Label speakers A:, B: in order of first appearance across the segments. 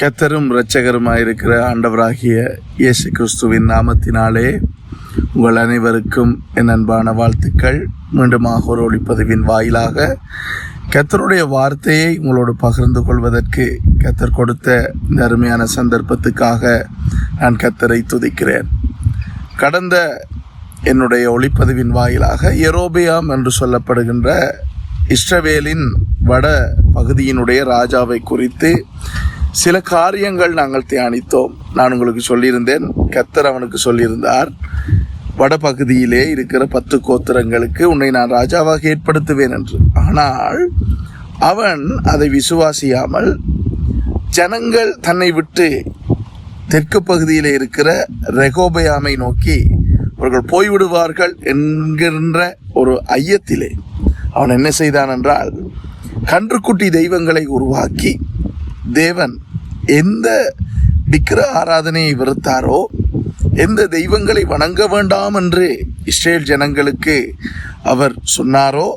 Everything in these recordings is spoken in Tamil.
A: கத்தரும் இரட்சகருமாயிருக்கிற ஆண்டவராகிய இயேசு கிறிஸ்துவின் நாமத்தினாலே உங்கள் அனைவருக்கும் என் அன்பான வாழ்த்துக்கள். மீண்டுமாக ஒரு ஒளிப்பதிவின் வாயிலாக கத்தருடைய வார்த்தையை உங்களோடு பகிர்ந்து கொள்வதற்கு கத்தர் கொடுத்த இந்த அருமையான சந்தர்ப்பத்துக்காக நான் கத்தரை துதிக்கிறேன். கடந்த என்னுடைய ஒளிப்பதிவின் வாயிலாக எரோபியாம் என்று சொல்லப்படுகின்ற இஸ்ரவேலின் வட பகுதியினுடைய ராஜாவை குறித்து சில காரியங்கள் நாங்கள் தியானித்தோம். நான் உங்களுக்கு சொல்லியிருந்தேன் கத்தர் அவனுக்கு சொல்லியிருந்தார் வடபகுதியிலே இருக்கிற பத்து கோத்திரங்களுக்கு உன்னை நான் ராஜாவாக ஏற்படுத்துவேன் என்று. ஆனால் அவன் அதை விசுவாசியாமல் ஜனங்கள் தன்னை விட்டு தெற்கு பகுதியில் இருக்கிற ரெகோபயாமை நோக்கி அவர்கள் போய்விடுவார்கள் என்கின்ற ஒரு ஐயத்திலே. அவன் என்ன செய்தான் என்றால் கன்றுக்குட்டி தெய்வங்களை உருவாக்கி தேவன் எந்த விக்கிர ஆராதனையை வெறுத்தாரோ எந்த தெய்வங்களை வணங்க வேண்டாம் என்று இஸ்ரேல் ஜனங்களுக்கு அவர் சொன்னாரோ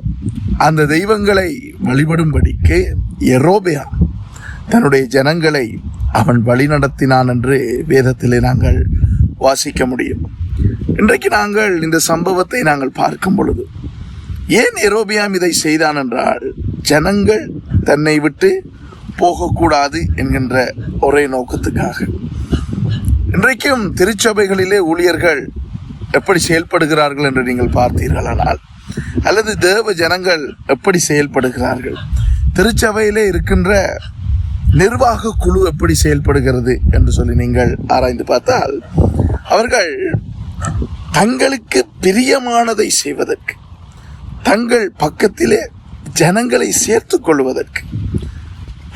A: அந்த தெய்வங்களை வழிபடும்படிக்கு எரோபியா தன்னுடைய ஜனங்களை அவன் வழிநடத்தினான் என்று வேதத்திலே நாங்கள் வாசிக்க முடியும். இன்றைக்கு நாங்கள் இந்த சம்பவத்தை நாங்கள் பார்க்கும் பொழுது ஏன் எரோபியாம் இதை செய்தான் என்றால் ஜனங்கள் தன்னை விட்டு போகக்கூடாது என்கின்ற ஒரே நோக்கத்துக்காக. இன்றைக்கும் திருச்சபைகளிலே ஊழியர்கள் எப்படி செயல்படுகிறார்கள் என்று நீங்கள் பார்த்தீர்களானால் அல்லது தேவ ஜனங்கள் எப்படி செயல்படுகிறார்கள் திருச்சபையிலே இருக்கின்ற நிர்வாக குழு எப்படி செயல்படுகிறது என்று சொல்லி நீங்கள் ஆராய்ந்து பார்த்தால் அவர்கள் தங்களுக்கு பிரியமானதை செய்வதற்கு தங்கள் பக்கத்திலே ஜனங்களை சேர்த்து கொள்வதற்கு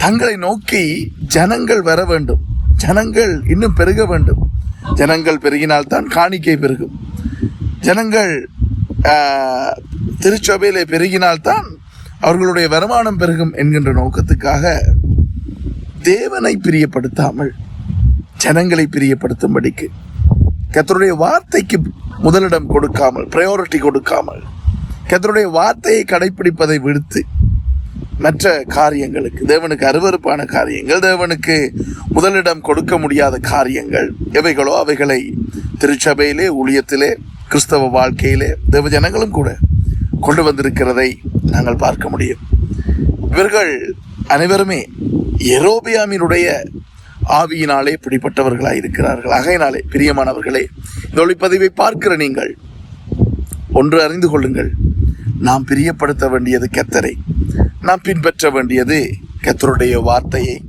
A: தங்களை நோக்கி ஜனங்கள் வர வேண்டும். ஜனங்கள் இன்னும் பெருக வேண்டும். ஜனங்கள் பெருகினால்தான் காணிக்கை பெருகும். ஜனங்கள் ஆஹ், திருச்சபையிலே பெருகினால்தான் அவர்களுடைய வருமானம் பெருகும் என்கின்ற நோக்கத்துக்காக தேவனை பிரியப்படுத்தாமல் ஜனங்களை பிரியப்படுத்தும்படிக்கு கத்தருடைய வார்த்தைக்கு முதலிடம் கொடுக்காமல் ப்ரையாரிட்டி கொடுக்காமல் கத்தருடைய வார்த்தையை கடைப்பிடிப்பதை விடுத்து மற்ற காரியங்களுக்கு தேவனுக்கு அருவருப்பான காரியங்கள் தேவனுக்கு முதலிடம் கொடுக்க முடியாத காரியங்கள் எவைகளோ அவைகளை திருச்சபையிலே ஊழியத்திலே கிறிஸ்தவ வாழ்க்கையிலே தேவ ஜனங்களும் கூட கொண்டு வந்திருக்கிறதை நாங்கள் பார்க்க முடியும். இவர்கள் அனைவருமே எரோபியாமினுடைய ஆவியினாலே பிடிப்பட்டவர்களாக இருக்கிறார்கள். அகையினாலே பிரியமானவர்களே இந்த ஒளிப்பதிவை பார்க்கிற நீங்கள் ஒன்று அறிந்து கொள்ளுங்கள். நாம் பிரியப்படுத்த வேண்டியது கத்தரை நாம் பின்பற்ற வேண்டியது கத்தருடைய வார்த்தையை.